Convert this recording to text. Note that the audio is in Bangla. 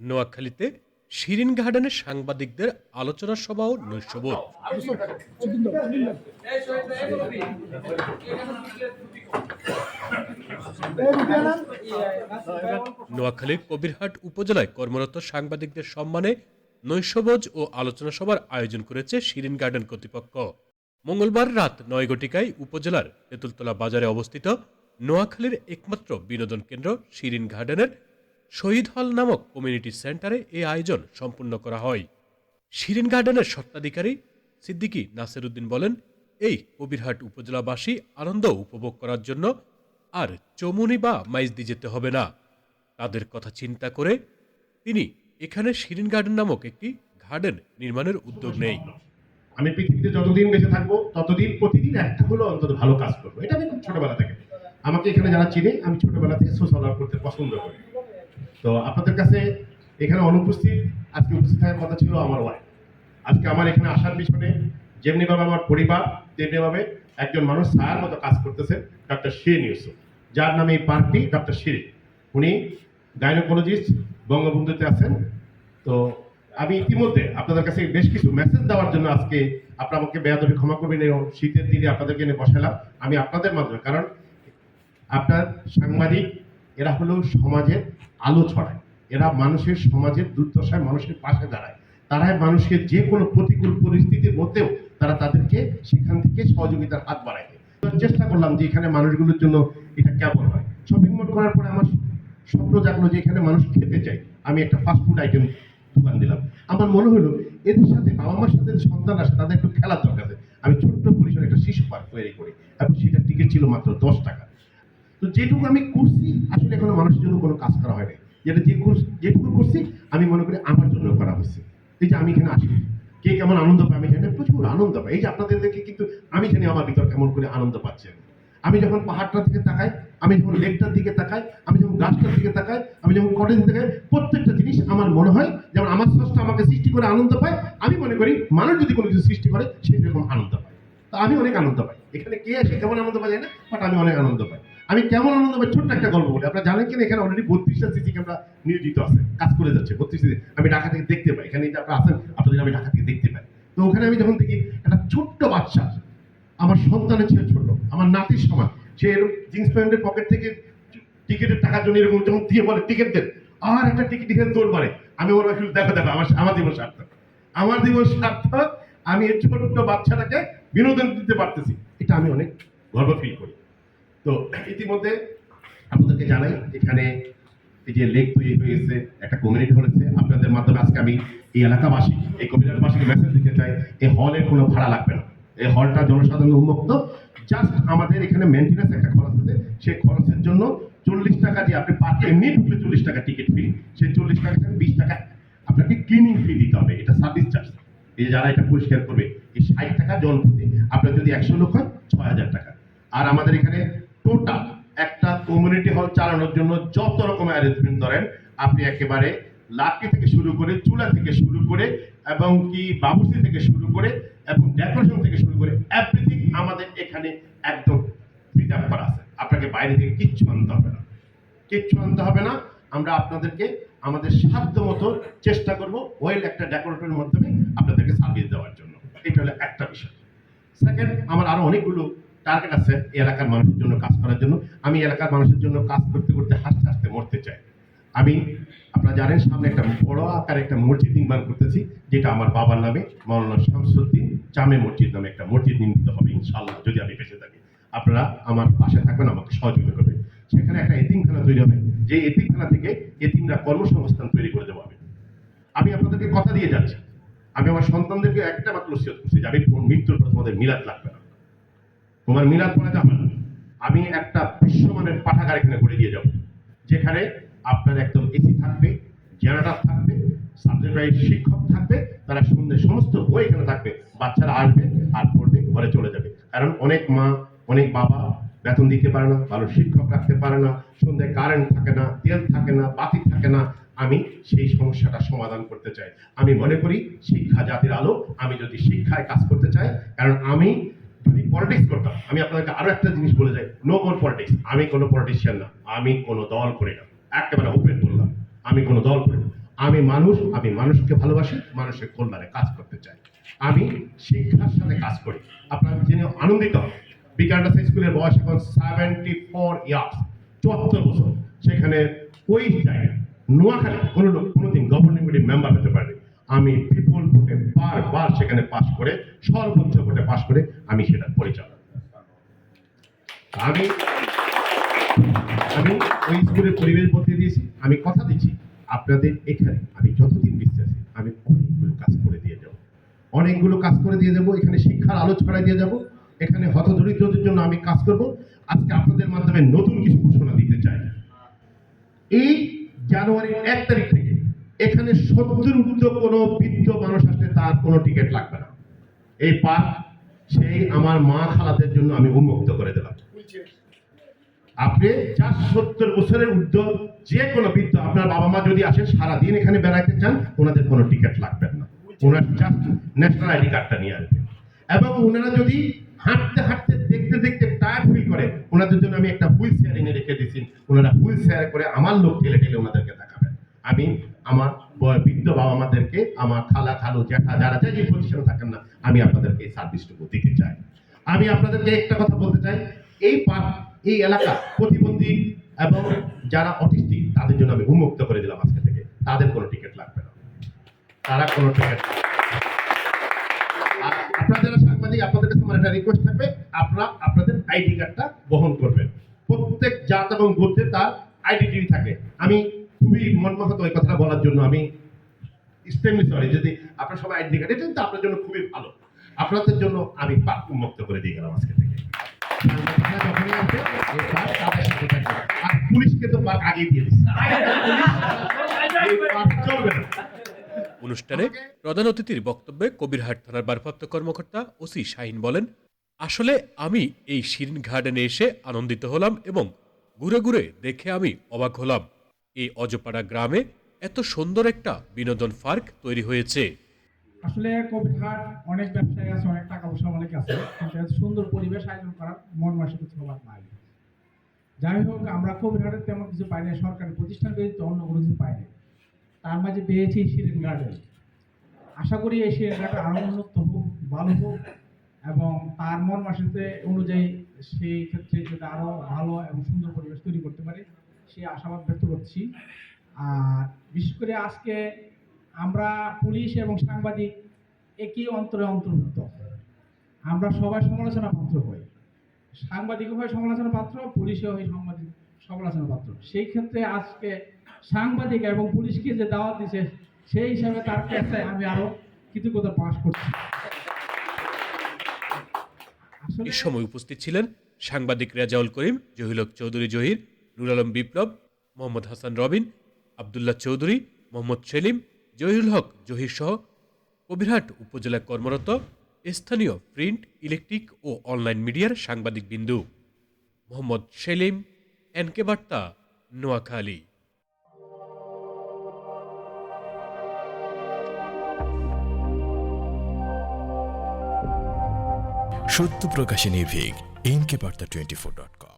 নোয়াখালীতে শিরিন গার্ডেনের সাংবাদিকদের আলোচনা সভা ও নৈশবোধ নোয়াখালীর কবিরহাট উপজেলায় কর্মরত সাংবাদিকদের সম্মানে নৈশভোজ ও আলোচনা সভার আয়োজন করেছে শিরিন গার্ডেন কর্তৃপক্ষ। মঙ্গলবার রাত নয় ঘটিকায় উপজেলার তেঁতুলতলা বাজারে অবস্থিত নোয়াখালীর একমাত্র বিনোদন কেন্দ্র শিরিন গার্ডেনের শহীদ হল নামক কমিউনিটি সেন্টারে এই আয়োজন সম্পূর্ণ করা হয়। শিরিন গার্ডেনের স্বত্বাধিকারী সিদ্দিকী নাসির উদ্দিন বলেন, এই কবিরহাট উপজেলাবাসী আনন্দ উপভোগ করার জন্য আর চমুনি বা মাইজদি যেতে হবে না। তাদের কথা চিন্তা করে তিনি এখানে শিরিন গার্ডেন নামক একটি গার্ডেন নির্মাণের উদ্যোগ নেই। আমি পৃথিবীতে যতদিন বেঁচে থাকব, ততদিন প্রতিদিন একটা হলো অন্তত ভালো কাজ করব। এটা আমি খুব ছোটবেলা থেকে। আমাকে এখানে যারা চিনে, আমি ছোটবেলা থেকে সোশ্যাল ওয়ার্ক করতে পছন্দ করি। তো আপনাদের কাছে এখানে অনুপস্থিত, আজকে উপস্থিত থাকার কথা ছিল আমার ওয়াইফ আজকে আমার এখানে আসার পিছনে যেমনিভাবে আমার পরিবার, তেমনিভাবে একজন মানুষ ছায়ার মতো কাজ করতেছে ডক্টর শিরিন ইউসুফ যার নামে এই পার্কটি ডক্টর শিরিন উনি গাইনোকোলজিস্ট বঙ্গবন্ধুতে আছেন। তো আমি ইতিমধ্যে আপনাদের কাছে বেশ কিছু মেসেজ দেওয়ার জন্য আজকে আপনারা আমাকে বেয়াদবি ক্ষমা করবেন এবং শীতের দিনে আপনাদেরকে এনে বসালাম। আমি আপনাদের মাধ্যমে, কারণ আপনার সাংবাদিক এরা হলো সমাজের আলো ছড়ায়। এরা মানুষের সমাজের দুর্দশায় মানুষের পাশে দাঁড়ায়। তারাই মানুষকে যে কোনো প্রতিকূল পরিস্থিতির মধ্যেও তারা তাদেরকে সেখান থেকে সহযোগিতার হাত বাড়ায়। চেষ্টা করলাম যে এখানে মানুষগুলোর জন্য এটা কেমন হয়। শপিং মল করার পরে আমার স্বপ্ন জাগলো যে এখানে মানুষ খেতে চায়। আমি একটা ফাস্ট ফুড আইটেম দোকান দিলাম। আমার মনে হলো এদের সাথে বাবা মার সাথে সন্তান আসে তাদের একটু খেলার দরকার আমি ছোট্ট পরিসরে একটা শিশু পার্ক তৈরি করি। এবং সেটার টিকিট ছিল মাত্র দশ টাকা। তো যেটুকু আমি করছি, আসলে এখনও মানুষের জন্য কোনো কাজ করা হয়নি যেটা যে যেটুকু করছি, আমি মনে করি আমার জন্য করা হয়েছে। এই যে আমি এখানে আসি, কে কেমন আনন্দ পায়, আমি এখানে প্রচুর আনন্দ পাই এই যে আপনাদের দেখে কিন্তু আমি জানি আমার ভিতর কেমন করে আনন্দ পাচ্ছেন। আমি যখন পাহাড়টার দিকে তাকাই, আমি যখন লেকটার দিকে তাকাই, আমি যখন গাছটার দিকে তাকাই, আমি যখন কটেজ তাকাই, প্রত্যেকটা জিনিস আমার মনে হয়, যেমন আমার স্রষ্টা আমাকে সৃষ্টি করে আনন্দ পায়, আমি মনে করি মানুষ যদি কোনো কিছু সৃষ্টি করে, সে সেরকম আনন্দ পায়। তা আমি অনেক আনন্দ পাই। এখানে কে আসে কেমন আনন্দ পাই জানি না বাট আমি অনেক আনন্দ পাই। আমি কেমন আনন্দ পাই ছোট্ট একটা গল্প বলি। আপনারা জানেন কিনা? এখানে অলরেডি বত্রিশটা সিসি ক্যামেরা নিয়োজিত আছে। কাজ করে যাচ্ছে। বত্রিশ আমি ঢাকা থেকে দেখতে পাই। এখানে আপনারা আছেন, আপনাদের আমি ঢাকা থেকে দেখতে পাই। তো ওখানে আমি যখন দেখি, একটা ছোট্ট বাচ্চা, আমার সন্তানের ছিল ছোট, আমার নাতির সমান, সে জিন্স প্যান্টের পকেট থেকে টিকিটের টাকার জন্য এরকম যখন দিয়ে বলে টিকিট দেন, আর একটা টিকিট এখানে দৌড় মারে। আমি ওরা শুধু দেখো দেখো, আমার আমার জীবন সার্থক। আমার জীবন সার্থক। আমি এই ছোট্ট বাচ্চাটাকে বিনোদন দিতে পারতেছি। এটা আমি অনেক গর্ব ফিল করি। তো ইতিমধ্যে আপনাদেরকে জানাই, এখানে এই যে লেক তৈরি হয়েছে একটা কমিউনিটি হয়েছে। আপনাদের মাধ্যমে আজকে আমি এই এলাকাবাসী, এই কমিউনিটিবাসীকে মেসেজ দিতে চাই এই হলের কোনো ভাড়া লাগবে না। এই হলটা জনসাধারণ উন্মুক্ত। জাস্ট আমাদের এখানে মেনটেন্যান্স একটা খরচ আছে। সেই খরচের জন্য চল্লিশ টাকা দিয়ে আপনি পার্কে এমনি ঢুকলে চল্লিশ টাকা টিকিট ফি সেই চল্লিশ টাকা থেকে বিশ টাকা আপনাকে ক্লিনিং ফি দিতে হবে। এটা সার্ভিস চার্জ এই যারা এটা পরিষ্কার করবে, এই ষাট টাকা জনপ্রতি। আপনার যদি একশো লোক হয়, ছয় হাজার টাকা। আর আমাদের এখানে টোটাল একটা কমিউনিটি হল চালানোর জন্য যত রকম অ্যারেঞ্জমেন্ট ধরেন, আপনি একেবারে লাঠি থেকে শুরু করে চুলা থেকে শুরু করে এবং কি বাবুসি থেকে শুরু করে এবং ডেকোরেশন থেকে শুরু করে এভরিথিং আমাদের এখানে একদম প্রিজার্ভ করা আছে। আপনাকে বাইরে থেকে কিচ্ছু আনতে হবে না। কিচ্ছু আনতে হবে না। আমরা আপনাদেরকে আমাদের সাধ্য মতো চেষ্টা করব ওয়েল একটা ডেকোরেটরের মাধ্যমে আপনাদেরকে সার্ভিস দেওয়ার জন্য। এটা হলো একটা বিষয়। সেকেন্ড আমার আরও অনেকগুলো টার্গেট আছে এলাকার মানুষের জন্য কাজ করার জন্য। আমি এলাকার মানুষের জন্য কাজ করতে করতে হাসতে হাসতে মরতে চাই। আমি, আপনারা জানেন, সামনে একটা বড় আকারে একটা মসজিদ নির্মাণ করতেছি, যেটা আমার বাবার নামে মৌলানা শামসুদ্দিন জামে মসজিদ নামে একটা মসজিদ নির্মিত হবে ইনশাল্লাহ যদি আমি বেঁচে থাকি। আপনারা আমার পাশে থাকবেন, আমাকে সহযোগিতা করবেন। সেখানে একটা এতিমখানা তৈরি হবে। যে এতিমখানা থেকে এতিমরা কর্মসংস্থান তৈরি করে দেবো আমি আমি আপনাদেরকে কথা দিয়ে যাচ্ছি। আমি আমার সন্তানদেরকে একটা মাত্র নসিহত করছি যে আমি মৃত্যুর পর তোমাদের মিলাদ লাগবে তোমার মিলাদ পড়া যাবে না। আমি একটা বিশ্বমানের পাঠাগার এখানে করে দিয়ে যাব, যেখানে আপনার একদম এসি থাকবে জেনারেটর থাকবে সাবজেক্ট ওয়াইজ শিক্ষক থাকবে, তারা সন্ধ্যে সমস্ত বই এখানে থাকবে, বাচ্চারা আসবে আর পড়বে, ঘরে চলে যাবে। কারণ অনেক মা, অনেক বাবা বেতন দিতে পারে না, ভালো শিক্ষক রাখতে পারে না সন্ধ্যায় কারেন্ট থাকে না, তেল থাকে না, বাতি থাকে না। আমি সেই সমস্যাটা সমাধান করতে চাই। আমি মনে করি শিক্ষা জাতির আলো, আমি যদি শিক্ষায় কাজ করতে চাই, কারণ আমি যদি পলিটিক্স করতাম, আমি আপনাদেরকে আরও একটা জিনিস বলে যাই নো মোর পলিটিক্স আমি কোনো পলিটিশিয়ান না, আমি কোনো দল করি না, একেবারে ওপেন বললাম, আমি কোনো দল করি না, আমি মানুষ, আমি মানুষকে ভালোবাসি, মানুষের কল্যাণে কাজ করতে চাই, আমি শিক্ষার সাথে কাজ করি, আপনারা জেনে আনন্দিত বিকান্ডাস স্কুলের বয়স এখন সেভেন্টি ফোর ইয়ার্স চুয়াত্তর বছর, সেখানে ওই জায়গায় নোয়াখালী কোনো কোনোদিন গভর্নিং মেম্বার হতে পারে আমি বিপুল ভোটে বারবার সেখানে পাশ করে, সর্বোচ্চ ভোটে পাশ করে আমি সেটা পরিচালনা আমি আমি ওই স্কুলের পরিবেশ বদলে দিয়েছি, আমি কথা দিচ্ছি, আপনাদের এখানে আমি যতদিন বিশ্বাসী, আমি অনেকগুলো কাজ করে দিয়ে যাব। অনেকগুলো কাজ করে দিয়ে যাব, এখানে শিক্ষার আলো ছড়াই দিয়ে যাব, এখানে হতদরিদ্রদের জন্য আমি কাজ করব, আজকে আপনাদের মাধ্যমে নতুন কিছু ঘোষণা দিতে চাই। এই জানুয়ারির এক তারিখ থেকে এখানে সত্তর ঊর্ধ্ব কোনো বৃদ্ধ মানুষ আসলে তার কোনো টিকিট লাগবে না। এই পার্ক সেই আমার মা খালাদের জন্য আমি উন্মুক্ত করে দিলাম। আপনি যার সত্তর বছরের যে কোনো বৃদ্ধ, আপনার বাবা মা যদি সারাদিন এখানে বেড়াইতে চান, ওনাদের কোনো টিকিট লাগবে না। ওনার জাস্ট ন্যাশনাল আইডি কার্ডটা নিয়ে আসবেন এবং ওনারা যদি হাঁটতে হাঁটতে, দেখতে দেখতে টায়ার ফিল করে, ওনাদের জন্য আমি একটা হুইল চেয়ার এনে রেখে দিয়েছি। ওনারা হুইল চেয়ার করে আমার লোক ঠেলে ঠেলে ওনাদেরকে দেখাবেন। আমি আমার বৃদ্ধ বাবা মাদেরকে, আমার খালা, খালু, জ্যাঠা, যারা যাই যে পজিশনে থাকেন না, আমি আপনাদেরকে এই সার্ভিসটুকু দিতে চাই। আমি আপনাদেরকে একটা কথা বলতে চাই, এই পার্ক এই এলাকা প্রতিবন্ধী এবং যারা অটিস্টিক, তাদের জন্য আমি উন্মুক্ত করে দিলাম আজকে থেকে। তাদের কোনো টিকিট লাগবে না। তারা কোনো টিকিট আপনারা যারা সাংবাদিক, আপনাদের কাছে আমার একটা রিকোয়েস্ট থাকবে, আপনারা আপনাদের আইডি কার্ডটা বহন করবেন। প্রত্যেক জাত এবং গোত্রে তার আইডেন্টি থাকে। আমি খুবই মনমহত ওই কথাটা বলার জন্য আমি এক্সট্রিমলি সরি যদি আপনার সবাই আইডেন্টি কার্ড এটা কিন্তু আপনার জন্য খুবই ভালো। আপনাদের জন্য আমি পাক উন্মুক্ত করে দিয়ে গেলাম আজকে থেকে। পুলিশকে তো পাক আগেই দিয়ে অনুষ্ঠানে প্রধান অতিথির বক্তব্যে কবিরহাট থানার ভারপ্রাপ্ত কর্মকর্তা ওসি শাহিন বলেন আসলে আমি এই শিরিন গার্ডেনে এসে আনন্দিত হলাম এবং ঘুরে ঘুরে দেখে আমি অবাক হলাম। এই অজপাড়া গ্রামে এত সুন্দর একটা বিনোদন পার্ক তৈরি হয়েছে। আসলে কবিরহাট অনেক ব্যবসায়ী আছে, অনেক টাকা পয়সা অনেক আছে, কিন্তু সুন্দর পরিবেশ আয়োজন করার মন মানসিকতা সবার নাই। যাই হোক, আমরা কবিরহাটে তেমন কিছু পাই না সরকারি প্রতিষ্ঠান ব্যতীত অন্য কোনো কিছু পাই না তার মাঝে পেয়েছি শিরিন গার্ডেন। আশা করি এই শিরিন গার্ডেন আরও উন্নত হোক, ভালো হোক, এবং তার মন মানসিকতা অনুযায়ী সেই ক্ষেত্রে যদি আরও ভালো এবং সুন্দর পরিবেশ তৈরি করতে পারে সেই আশাবাদ ব্যক্ত করছি। আর বিশেষ করে আজকে আমরা পুলিশ এবং সাংবাদিক একই অন্তরে অন্তর্ভুক্ত। আমরা সবাই সমালোচনা পাত্র হই। সাংবাদিকও হয় সমালোচনা পাত্র পুলিশও হয় সাংবাদিক সমালোচনা পাত্র। সেই ক্ষেত্রে আজকে সাংবাদিক এবং পুলিশকে যে দাওয়াত দিছে, সেই হিসাবে তার কাছে আমি আরও কৃতজ্ঞতা পাশ করছি। এ সময় উপস্থিত ছিলেন সাংবাদিক রেজাউল করিম জহিলক চৌধুরী জহির নুর আলম বিপ্লব, মোহাম্মদ হাসান রবিন, আবদুল্লাহ চৌধুরী, মোহাম্মদ সেলিম, জহিরুল হক, জহির সহ কবিরহাট উপজেলায় কর্মরত স্থানীয় প্রিন্ট, ইলেকট্রিক ও অনলাইন মিডিয়ার সাংবাদিক বিন্দু। মোহাম্মদ সেলিম, এনকে বার্তা, নোয়াখালী। সত্য প্রকাশে নির্ভীক, NK Barta twenty four dot com